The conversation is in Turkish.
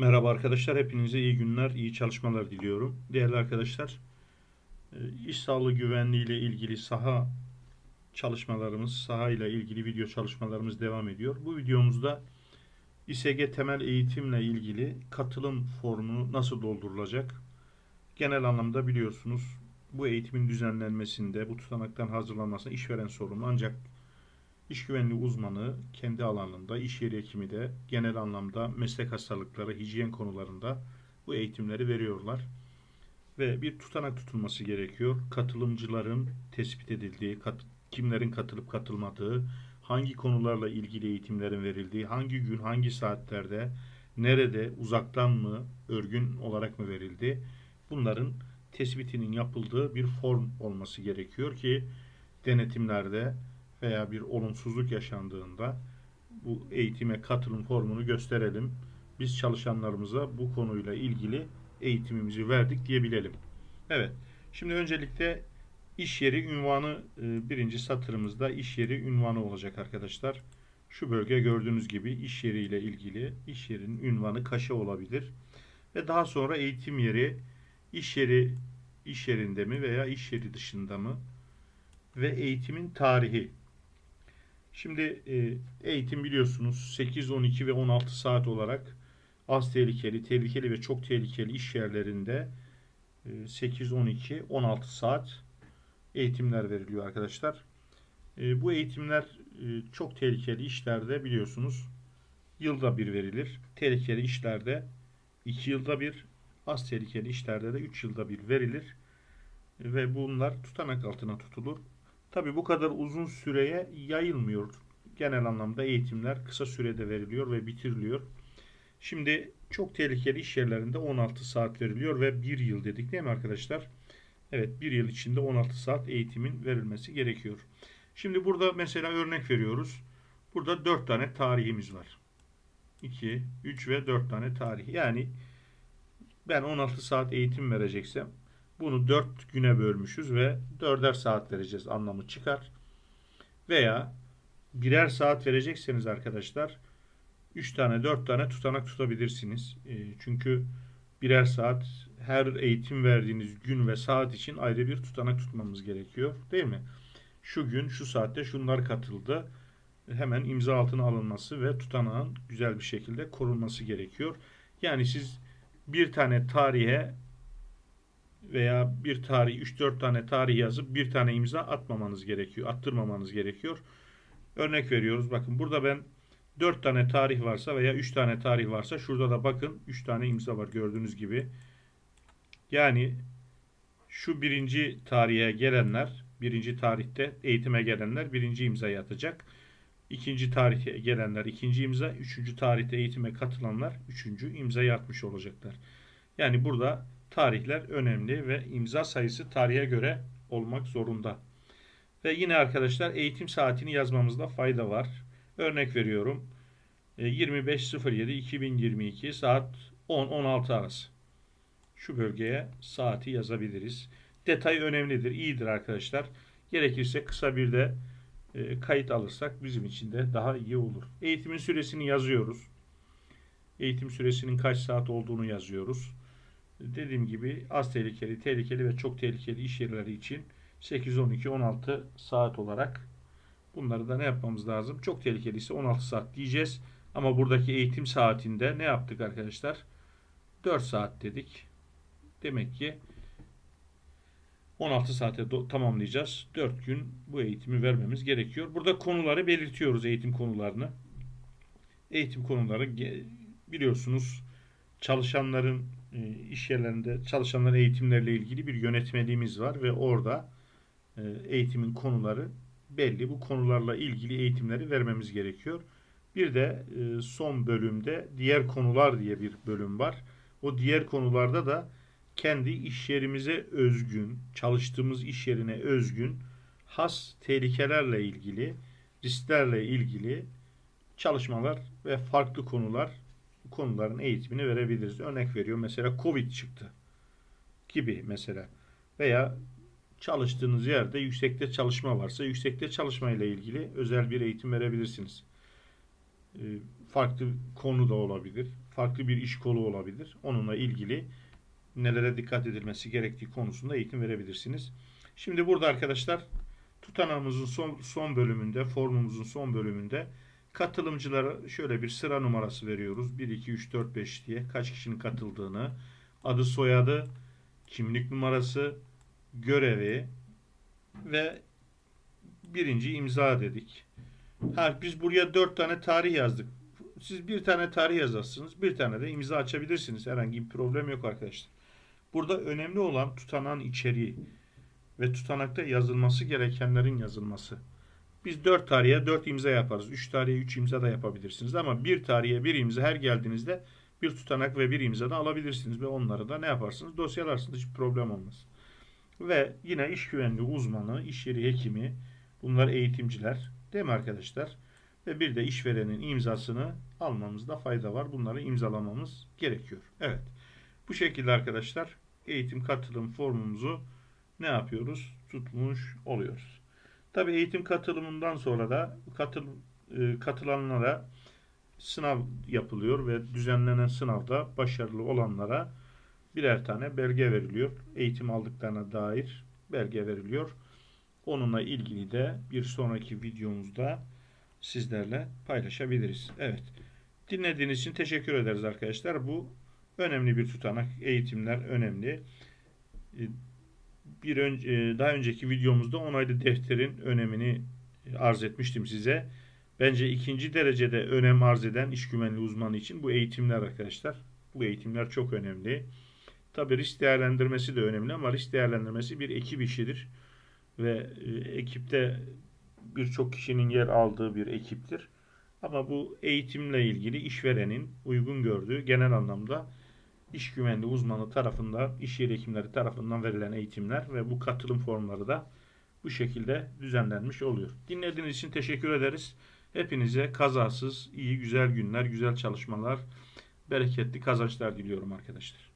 Merhaba arkadaşlar, hepinize iyi günler, iyi çalışmalar diliyorum. Değerli arkadaşlar, e, iş sağlığı güvenliği ile ilgili saha çalışmalarımız, saha ile ilgili video çalışmalarımız devam ediyor. Bu videomuzda İSG temel eğitimle ilgili katılım formunu nasıl doldurulacak? Genel anlamda biliyorsunuz bu eğitimin düzenlenmesinde, bu tutanaktan hazırlanmasında işveren sorumlu ancak İş güvenliği uzmanı kendi alanında, iş yeri hekimi de genel anlamda meslek hastalıkları, hijyen konularında bu eğitimleri veriyorlar. Ve bir tutanak tutulması gerekiyor. Katılımcıların tespit edildiği, kat, kimlerin katılıp katılmadığı, hangi konularla ilgili eğitimlerin verildiği, hangi gün, hangi saatlerde, nerede, uzaktan mı, örgün olarak mı verildi? Bunların tespitinin yapıldığı bir form olması gerekiyor ki denetimlerde veya bir olumsuzluk yaşandığında bu eğitime katılım formunu gösterelim. Biz çalışanlarımıza bu konuyla ilgili eğitimimizi verdik diyebilelim. Evet. Şimdi öncelikle iş yeri ünvanı e, birinci satırımızda iş yeri ünvanı olacak arkadaşlar. Şu bölge gördüğünüz gibi iş yeriyle ilgili iş yerinin ünvanı kaşe olabilir. Ve daha sonra eğitim yeri iş yeri iş yerinde mi veya iş yeri dışında mı ve eğitimin tarihi Şimdi e, eğitim biliyorsunuz 8, 12 ve 16 saat olarak az tehlikeli, tehlikeli ve çok tehlikeli iş yerlerinde 8, 12, 16 saat eğitimler veriliyor arkadaşlar. E, bu eğitimler e, çok tehlikeli işlerde biliyorsunuz yılda bir verilir. Tehlikeli işlerde 2 yılda bir, az tehlikeli işlerde de 3 yılda bir verilir. Ve bunlar tutanak altına tutulur. Tabi bu kadar uzun süreye yayılmıyor. Genel anlamda eğitimler kısa sürede veriliyor ve bitiriliyor. Şimdi çok tehlikeli iş yerlerinde 16 saat veriliyor ve 1 yıl dedik değil mi arkadaşlar? Evet 1 yıl içinde 16 saat eğitimin verilmesi gerekiyor. Şimdi burada mesela örnek veriyoruz. Burada 4 tane tarihimiz var. 2, 3 ve 4 tane tarih. Yani ben 16 saat eğitim vereceksem bunu 4 güne bölmüşüz ve 4'er saat vereceğiz anlamı çıkar. Veya birer saat verecekseniz arkadaşlar 3 tane 4 tane tutanak tutabilirsiniz. E, çünkü birer saat her eğitim verdiğiniz gün ve saat için ayrı bir tutanak tutmamız gerekiyor. Değil mi? Şu gün şu saatte şunlar katıldı. Hemen imza altına alınması ve tutanağın güzel bir şekilde korunması gerekiyor. Yani siz bir tane tarihe veya bir tarih 3-4 tane tarih yazıp bir tane imza atmamanız gerekiyor. Attırmamanız gerekiyor. Örnek veriyoruz. Bakın burada ben 4 tane tarih varsa veya 3 tane tarih varsa şurada da bakın 3 tane imza var gördüğünüz gibi. Yani şu birinci tarihe gelenler, birinci tarihte eğitime gelenler birinci imzayı atacak. İkinci tarihe gelenler ikinci imza, üçüncü tarihte eğitime katılanlar üçüncü imzayı atmış olacaklar. Yani burada tarihler önemli ve imza sayısı tarihe göre olmak zorunda. Ve yine arkadaşlar eğitim saatini yazmamızda fayda var. Örnek veriyorum. 25.07.2022 e, saat 10-16 arası. Şu bölgeye saati yazabiliriz. Detay önemlidir, iyidir arkadaşlar. Gerekirse kısa bir de e, kayıt alırsak bizim için de daha iyi olur. Eğitimin süresini yazıyoruz. Eğitim süresinin kaç saat olduğunu yazıyoruz dediğim gibi az tehlikeli, tehlikeli ve çok tehlikeli iş yerleri için 8, 12, 16 saat olarak bunları da ne yapmamız lazım? Çok tehlikeli ise 16 saat diyeceğiz. Ama buradaki eğitim saatinde ne yaptık arkadaşlar? 4 saat dedik. Demek ki 16 saate tamamlayacağız. 4 gün bu eğitimi vermemiz gerekiyor. Burada konuları belirtiyoruz eğitim konularını. Eğitim konuları biliyorsunuz çalışanların iş yerlerinde çalışanların eğitimlerle ilgili bir yönetmeliğimiz var ve orada e, eğitimin konuları belli. Bu konularla ilgili eğitimleri vermemiz gerekiyor. Bir de e, son bölümde diğer konular diye bir bölüm var. O diğer konularda da kendi iş yerimize özgün, çalıştığımız iş yerine özgün has tehlikelerle ilgili, risklerle ilgili çalışmalar ve farklı konular konuların eğitimini verebiliriz. Örnek veriyor mesela Covid çıktı gibi mesela veya çalıştığınız yerde yüksekte çalışma varsa yüksekte çalışma ile ilgili özel bir eğitim verebilirsiniz. Ee, farklı konu da olabilir. farklı bir iş kolu olabilir. Onunla ilgili nelere dikkat edilmesi gerektiği konusunda eğitim verebilirsiniz. Şimdi burada arkadaşlar tutanağımızın son, son bölümünde, formumuzun son bölümünde katılımcılara şöyle bir sıra numarası veriyoruz. 1, 2, 3, 4, 5 diye kaç kişinin katıldığını, adı, soyadı, kimlik numarası, görevi ve birinci imza dedik. Ha, biz buraya dört tane tarih yazdık. Siz bir tane tarih yazarsınız, bir tane de imza açabilirsiniz. Herhangi bir problem yok arkadaşlar. Burada önemli olan tutanağın içeriği ve tutanakta yazılması gerekenlerin yazılması. Biz 4 tarihe 4 imza yaparız. 3 tarihe 3 imza da yapabilirsiniz. Ama bir tarihe bir imza her geldiğinizde bir tutanak ve bir imza da alabilirsiniz. Ve onları da ne yaparsınız? Dosyalarsınız. Hiç problem olmaz. Ve yine iş güvenliği uzmanı, iş yeri hekimi, bunlar eğitimciler. Değil mi arkadaşlar? Ve bir de işverenin imzasını almamızda fayda var. Bunları imzalamamız gerekiyor. Evet. Bu şekilde arkadaşlar eğitim katılım formumuzu ne yapıyoruz? Tutmuş oluyoruz. Tabii eğitim katılımından sonra da katıl, e, katılanlara sınav yapılıyor ve düzenlenen sınavda başarılı olanlara birer tane belge veriliyor. Eğitim aldıklarına dair belge veriliyor. Onunla ilgili de bir sonraki videomuzda sizlerle paylaşabiliriz. Evet. Dinlediğiniz için teşekkür ederiz arkadaşlar. Bu önemli bir tutanak. Eğitimler önemli. E, Bir önce, e, daha önceki videomuzda onaylı defterin önemini arz etmiştim size. Bence ikinci derecede önem arz eden iş güvenliği uzmanı için bu eğitimler arkadaşlar. Bu eğitimler çok önemli. Tabi risk değerlendirmesi de önemli ama risk değerlendirmesi bir ekip işidir. Ve e, ekipte birçok kişinin yer aldığı bir ekiptir. Ama bu eğitimle ilgili işverenin uygun gördüğü genel anlamda iş güvenliği uzmanı tarafından, iş yeri hekimleri tarafından verilen eğitimler ve bu katılım formları da bu şekilde düzenlenmiş oluyor. Dinlediğiniz için teşekkür ederiz. Hepinize kazasız, iyi, güzel günler, güzel çalışmalar, bereketli kazançlar diliyorum arkadaşlar.